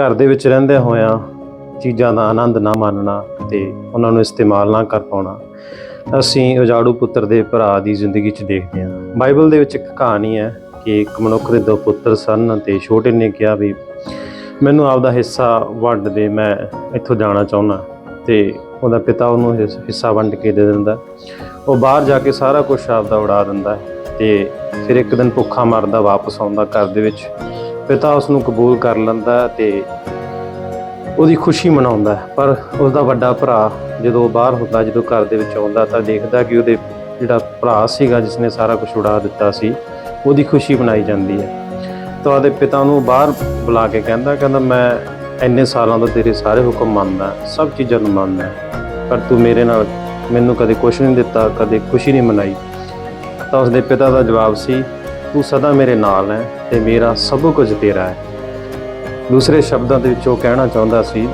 ਘਰ ਦੇ ਵਿੱਚ ਰਹਿੰਦੇ ਹੋਇਆਂ ਚੀਜ਼ਾਂ ਦਾ ਆਨੰਦ ਨਾ ਮਾਣਨਾ ਤੇ ਉਹਨਾਂ ਨੂੰ ਇਸਤੇਮਾਲ ਨਾ ਕਰ ਪਾਉਣਾ, ਅਸੀਂ ਉਜਾੜੂ ਪੁੱਤਰ ਦੇ ਭਰਾ ਦੀ ਜ਼ਿੰਦਗੀ 'ਚ ਦੇਖਦੇ ਹਾਂ। ਬਾਈਬਲ ਦੇ ਵਿੱਚ ਇੱਕ ਕਹਾਣੀ ਹੈ ਕਿ ਇੱਕ ਮਨੁੱਖ ਦੇ ਦੋ ਪੁੱਤਰ ਸਨ ਤੇ ਛੋਟੇ ਨੇ ਕਿਹਾ ਵੀ, ਮੈਨੂੰ ਆਪਦਾ ਹਿੱਸਾ ਵੰਡ ਦੇ, ਮੈਂ ਇੱਥੋਂ ਜਾਣਾ ਚਾਹੁੰਦਾ ਤੇ ਉਹਦਾ ਪਿਤਾ ਉਹਨੂੰ ਹਿੱਸਾ ਵੰਡ ਕੇ ਦੇ ਦਿੰਦਾ ਉਹ ਬਾਹਰ ਜਾ ਕੇ ਸਾਰਾ ਕੁਝ ਆਪਦਾ ਉਡਾ ਦਿੰਦਾ ਹੈ ਤੇ ਫਿਰ ਇੱਕ ਦਿਨ ਭੁੱਖਾ ਮਰਦਾ ਵਾਪਸ ਆਉਂਦਾ ਘਰ ਦੇ ਵਿੱਚ। ਪਿਤਾ ਉਸ ਨੂੰ ਕਬੂਲ ਕਰ ਲੈਂਦਾ ਹੈ ਤੇ ਉਹਦੀ ਖੁਸ਼ੀ ਮਨਾਉਂਦਾ ਪਰ ਉਸ ਦਾ ਵੱਡਾ ਭਰਾ ਜਦੋਂ ਉਹ ਬਾਹਰ ਹੁੰਦਾ, ਜਦੋਂ ਘਰ ਦੇ ਵਿੱਚ ਆਉਂਦਾ ਤਾਂ ਦੇਖਦਾ ਕਿ ਉਹਦੇ ਜਿਹੜਾ ਭਰਾ ਸੀਗਾ ਜਿਸ ਨੇ ਸਾਰਾ ਕੁਝ ਉਡਾ ਦਿੱਤਾ ਸੀ, ਉਹਦੀ ਖੁਸ਼ੀ ਮਨਾਈ ਜਾਂਦੀ ਹੈ। ਤਾਂ ਉਹਦੇ ਪਿਤਾ ਨੂੰ ਬਾਹਰ ਬੁਲਾ ਕੇ ਕਹਿੰਦਾ ਕਹਿੰਦਾ, ਮੈਂ ਇੰਨੇ ਸਾਲਾਂ ਤੋਂ ਤੇਰੇ ਸਾਰੇ ਹੁਕਮ ਮੰਨਦਾ, ਸਭ ਚੀਜ਼ਾਂ ਨੂੰ ਮੰਨਦਾ, ਪਰ ਤੂੰ ਮੇਰੇ ਨਾਲ ਮੈਨੂੰ ਕਦੇ ਕੁਛ ਨਹੀਂ ਦਿੱਤਾ, ਕਦੇ ਖੁਸ਼ੀ ਨਹੀਂ ਮਨਾਈ। ਤਾਂ ਉਸਦੇ ਪਿਤਾ ਦਾ ਜਵਾਬ ਸੀ ਤੂੰ ਸਦਾ ਮੇਰੇ ਨਾਲ ਹੈ ਤੇ ਮੇਰਾ ਸਭ ਕੁਝ ਤੇਰਾ ਹੈ। ਦੂਸਰੇ ਸ਼ਬਦਾਂ ਦੇ ਵਿੱਚ ਉਹ ਕਹਿਣਾ ਚਾਹੁੰਦਾ ਸੀ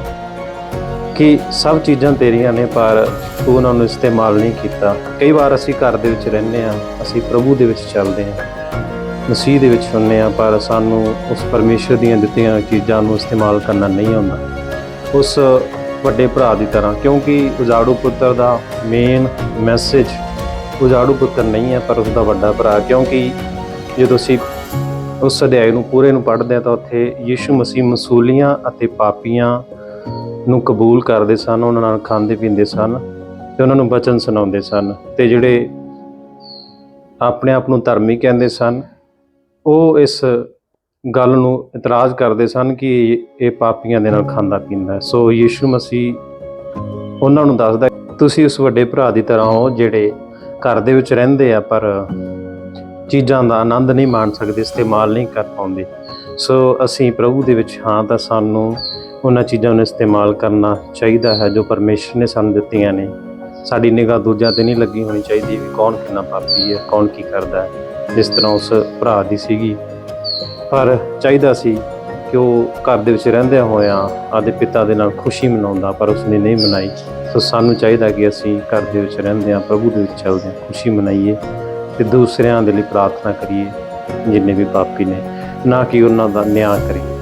ਕਿ ਸਭ ਚੀਜ਼ਾਂ ਤੇਰੀਆਂ ਨੇ, ਪਰ ਤੂੰ ਉਹਨਾਂ ਨੂੰ ਇਸਤੇਮਾਲ ਨਹੀਂ ਕੀਤਾ। ਕਈ ਵਾਰ ਅਸੀਂ ਘਰ ਦੇ ਵਿੱਚ ਰਹਿੰਦੇ ਹਾਂ, ਅਸੀਂ ਪ੍ਰਭੂ ਦੇ ਵਿੱਚ ਚੱਲਦੇ ਹਾਂ, ਮਸੀਹ ਦੇ ਵਿੱਚ ਹੁੰਨੇ ਆ ਪਰ ਸਾਨੂੰ ਉਸ ਪਰਮੇਸ਼ਰ ਦੀਆਂ ਦਿੱਤੀਆਂ ਚੀਜ਼ਾਂ ਨੂੰ ਇਸਤੇਮਾਲ ਕਰਨਾ ਨਹੀਂ ਆਉਂਦਾ। ਉਸ ਵੱਡੇ ਭਰਾ ਦੀ ਤਰ੍ਹਾਂ, ਕਿਉਂਕਿ ਉਜਾੜੂ ਪੁੱਤਰ ਦਾ ਮੇਨ ਮੈਸੇਜ ਉਜਾੜੂ ਪੁੱਤਰ ਨਹੀਂ ਹੈ, ਪਰ ਉਸ ਦਾ ਵੱਡਾ ਭਰਾ, ਕਿਉਂਕਿ ਜਦੋਂ ਅਸੀਂ ਉਸ ਅਧਿਆਇ ਨੂੰ ਪੂਰੇ ਨੂੰ ਪੜ੍ਹਦੇ ਹਾਂ ਤਾਂ ਉੱਥੇ ਯੀਸ਼ੂ ਮਸੀਹ ਮਸੂਲੀਆਂ ਅਤੇ ਪਾਪੀਆਂ ਨੂੰ ਕਬੂਲ ਕਰਦੇ ਸਨ, ਉਹਨਾਂ ਨਾਲ ਖਾਂਦੇ ਪੀਂਦੇ ਸਨ ਤੇ ਉਹਨਾਂ ਨੂੰ ਬਚਨ ਸੁਣਾਉਂਦੇ ਸਨ ਤੇ ਜਿਹੜੇ ਆਪਣੇ ਆਪ ਨੂੰ ਧਰਮੀ ਕਹਿੰਦੇ ਸਨ, ਉਹ ਇਸ ਗੱਲ ਨੂੰ ਇਤਰਾਜ਼ ਕਰਦੇ ਸਨ ਕਿ ਇਹ ਪਾਪੀਆਂ ਦੇ ਨਾਲ ਖਾਂਦਾ ਪੀਂਦਾ ਸੋ ਯੀਸ਼ੂ ਮਸੀਹ ਉਹਨਾਂ ਨੂੰ ਦੱਸਦਾ ਤੁਸੀਂ ਉਸ ਵੱਡੇ ਭਰਾ ਦੀ ਤਰ੍ਹਾਂ ਹੋ ਜਿਹੜੇ ਘਰ ਦੇ ਵਿੱਚ ਰਹਿੰਦੇ ਆ, ਪਰ ਚੀਜ਼ਾਂ ਦਾ ਆਨੰਦ ਨਹੀਂ ਮਾਣ ਸਕਦੇ, ਇਸਤੇਮਾਲ ਨਹੀਂ ਕਰ ਪਾਉਂਦੇ। ਸੋ ਅਸੀਂ ਪ੍ਰਭੂ ਦੇ ਵਿੱਚ ਹਾਂ ਤਾਂ ਸਾਨੂੰ ਉਹਨਾਂ ਚੀਜ਼ਾਂ ਨੂੰ ਇਸਤੇਮਾਲ ਕਰਨਾ ਚਾਹੀਦਾ ਹੈ ਜੋ ਪਰਮੇਸ਼ਰ ਨੇ ਸਾਨੂੰ ਦਿੱਤੀਆਂ ਨੇ। ਸਾਡੀ ਨਿਗਾਹ ਦੂਜਿਆਂ ਤੇ ਨਹੀਂ ਲੱਗੀ ਹੋਣੀ ਚਾਹੀਦੀ ਵੀ ਕੌਣ ਕਿੰਨਾ ਪਾਪੀ ਹੈ, ਕੌਣ ਕੀ ਕਰਦਾ ਹੈ, ਜਿਸ ਤਰ੍ਹਾਂ ਉਸ ਭਰਾ ਦੀ ਸੀਗੀ। ਪਰ ਚਾਹੀਦਾ ਸੀ ਕਿ ਉਹ ਘਰ ਦੇ ਵਿੱਚ ਰਹਿੰਦਿਆਂ ਹੋਇਆਂ ਆਦੇ ਪਿਤਾ ਦੇ ਨਾਲ ਖੁਸ਼ੀ ਮਨਾਉਂਦਾ, ਪਰ ਉਸਨੇ ਨਹੀਂ ਮਨਾਈ। ਸੋ ਸਾਨੂੰ ਚਾਹੀਦਾ ਕਿ ਅਸੀਂ ਘਰ ਦੇ ਵਿੱਚ ਰਹਿੰਦੇ ਹਾਂ ਪ੍ਰਭੂ ਦੇ ਵਿੱਚ ਚੱਲਦੇ ਹਾਂ, ਖੁਸ਼ੀ ਮਨਾਈਏ। ਤੇ ਦੂਸਰਿਆਂ ਦੇ ਲਈ ਪ੍ਰਾਰਥਨਾ ਕਰੀਏ, ਜਿੰਨੇ ਵੀ ਪਾਪੀ ਨੇ, ਨਾ ਕਿ ਉਹਨਾਂ ਦਾ ਨਿਆਂ ਕਰੀਏ।